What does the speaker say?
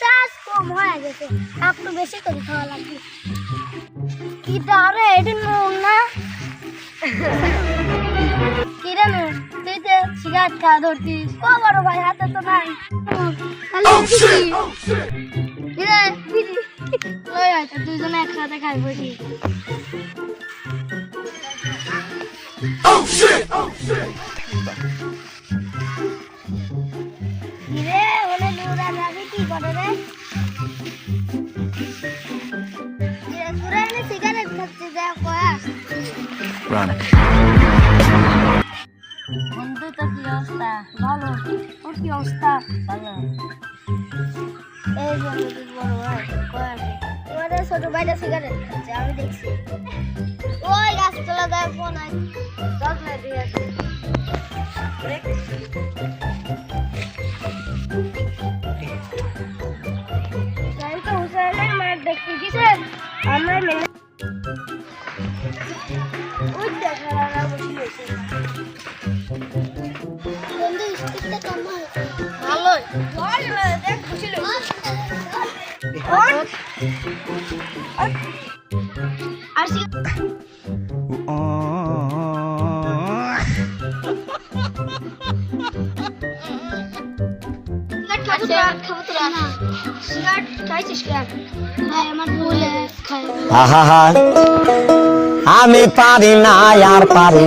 চাষ কম হয়ে গেছে। একটু বেশি করে খাওয়া লাগবে। কি তারে এটি নুন না? কি রে নুন? তুই তো সিগারেট খাওয়া ধরতিস। ও বড় ভাই হাতে তো নাই। কি ওই হয়তো দুজনে একসাথে খাই বসি। কি কি করে রে? সিগারেট খাচ্ছে যা. বন্ধু তো কি অবস্থা? ভালো তোর কি অবস্থা? ভালো এই বন্ধু বড় ভাই কয়াস তোমাদের ছোট ভাইটা সিগারেট খাচ্ছে আমি দেখছি। ওই গাছতলা দেয় আমরা মেনে ওই দেখা রাখা বসে রয়েছে বন্ধু স্পিডটা কেমন ভালোই ভালো দেখ বসে আর সিগারেট খাব তোরা আমি পারি না আর পারি